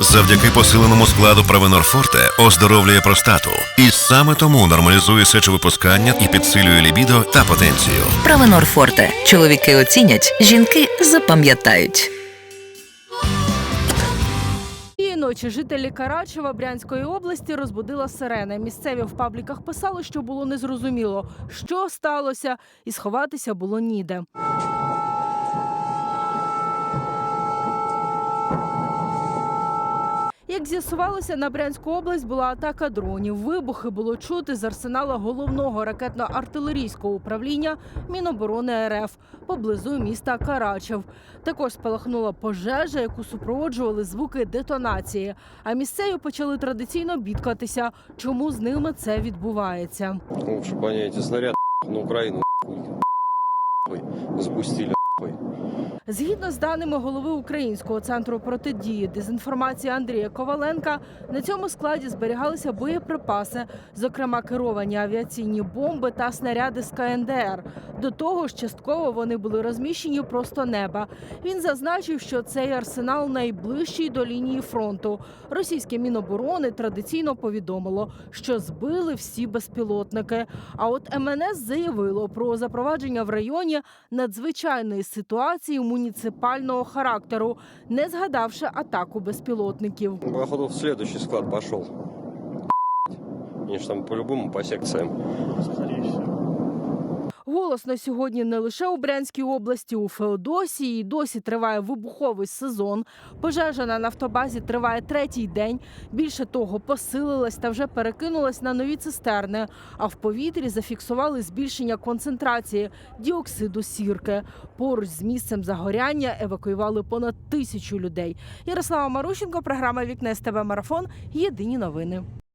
Завдяки посиленому складу Провенор Форте оздоровлює простату. І саме тому нормалізує сечовипускання і підсилює лібідо та потенцію. Правенор Форте. Чоловіки оцінять, жінки запам'ятають. Цієї ночі жителі Карачева Брянської області розбудила сирена. Місцеві в пабліках писали, що було незрозуміло, що сталося, і сховатися було ніде. Як з'ясувалося, на Брянську область була атака дронів. Вибухи було чути з арсенала головного ракетно-артилерійського управління Міноборони РФ поблизу міста Карачев. Також спалахнула пожежа, яку супроводжували звуки детонації. А місцеві почали традиційно бідкатися, чому з ними це відбувається. Ну, чтобы они эти снаряды на Украину нахуй, запустили. нахуй. Згідно з даними голови Українського центру протидії дезінформації Андрія Коваленка, на цьому складі зберігалися боєприпаси, зокрема керовані авіаційні бомби та снаряди з КНДР. До того ж, частково вони були розміщені просто неба. Він зазначив, що цей арсенал найближчий до лінії фронту. Російське міноборони традиційно повідомило, що збили всі безпілотники. А от МНС заявило про запровадження в районі надзвичайної ситуації муніципального характеру, не згадавши атаку безпілотників. Походу в следующий склад пішов. Вони ж там по-любому по секциям. Голосно сьогодні не лише у Брянській області, у Феодосії. Досі триває вибуховий сезон. Пожежа на нафтобазі триває третій день. Більше того, посилилась та вже перекинулась на нові цистерни. А в повітрі зафіксували збільшення концентрації діоксиду сірки. Поруч з місцем загоряння евакуювали понад тисячу людей. Ярослава Марущенко, програма Вікне СТБ Марафон. Єдині новини.